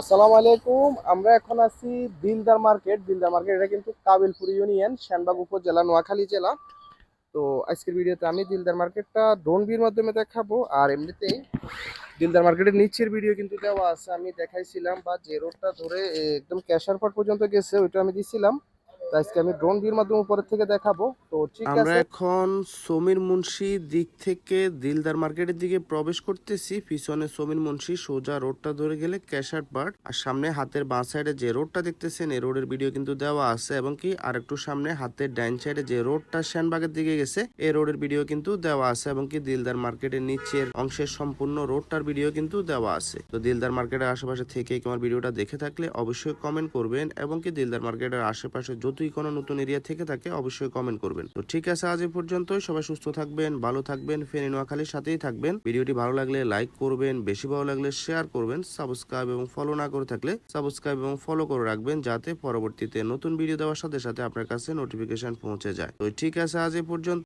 আসসালামু আলাইকুম, আমরা এখন আছি দিলদার মার্কেট। দিলদার মার্কেট, এটা কিন্তু কাবিলপুর ইউনিয়ন শ্যানবাগ উপজেলা, নোয়াখালী জেলা। তো আজকের ভিডিওতে আমি দিলদার মার্কেটটা ড্রোন ভিউর মাধ্যমে দেখাবো, আর এমনিতেই দিলদার মার্কেটের নিচের ভিডিও কিন্তু দেওয়া আছে। আমি দেখাইছিলাম বা যে রোডটা ধরে একদম ক্যাশার পাট পর্যন্ত গেছে, ওইটা আমি দিছিলাম। তো আজকে আমি ড্রোন ভিউর মাধ্যমে উপরের থেকে দেখাবো। তো ঠিক আমরা এখন সমীর মুন্সি দিক থেকে দিলদার মার্কেটের দিকে প্রবেশ করতেছি। পিছনে সমীর মুন্সি সোজা রোডটা ধরে গেলে ক্যাশার পার্ট আর সামনে হাতের বাঁ সাইডে যে রোডটা দেখতেছেন এই রোডের ভিডিও কিন্তু দেওয়া আছে। এবং কি আর একটু সামনে হাতের ডাইন সাইডে যে রোডটা শ্যানবাগের দিকে গেছে এই রোডের ভিডিও কিন্তু দেওয়া আছে। এবং কি দিলদার মার্কেটের নিচের অংশের সম্পূর্ণ রোডটার ভিডিও কিন্তু দেওয়া আছে। তো দিলদার মার্কেটের আশেপাশে থেকে তোমার ভিডিওটা দেখে থাকলে অবশ্যই কমেন্ট করবেন। এবং কি দিলদার মার্কেটের আশেপাশে যতই কোনো নতুন এরিয়া থেকে থাকে অবশ্যই কমেন্ট করবেন। তো ঠিক আছে, আজ এ পর্যন্তই। সবাই সুস্থ থাকবেন, ভালো থাকবেন, ফেনী নোয়াখালীর সাথেই থাকবেন। ভিডিওটি ভালো লাগলে লাইক করবেন, বেশি ভালো লাগলে শেয়ার করবেন সাবস্ক্রাইব এবং ফলো না করে থাকলে সাবস্ক্রাইব এবং ফলো করে রাখবেন যাতে পরবর্তীতে নতুন ভিডিও দেওয়ার সাথে সাথে আপনার কাছে নোটিফিকেশন পৌঁছে যায়। তো ঠিক আছে, আজ এ পর্যন্ত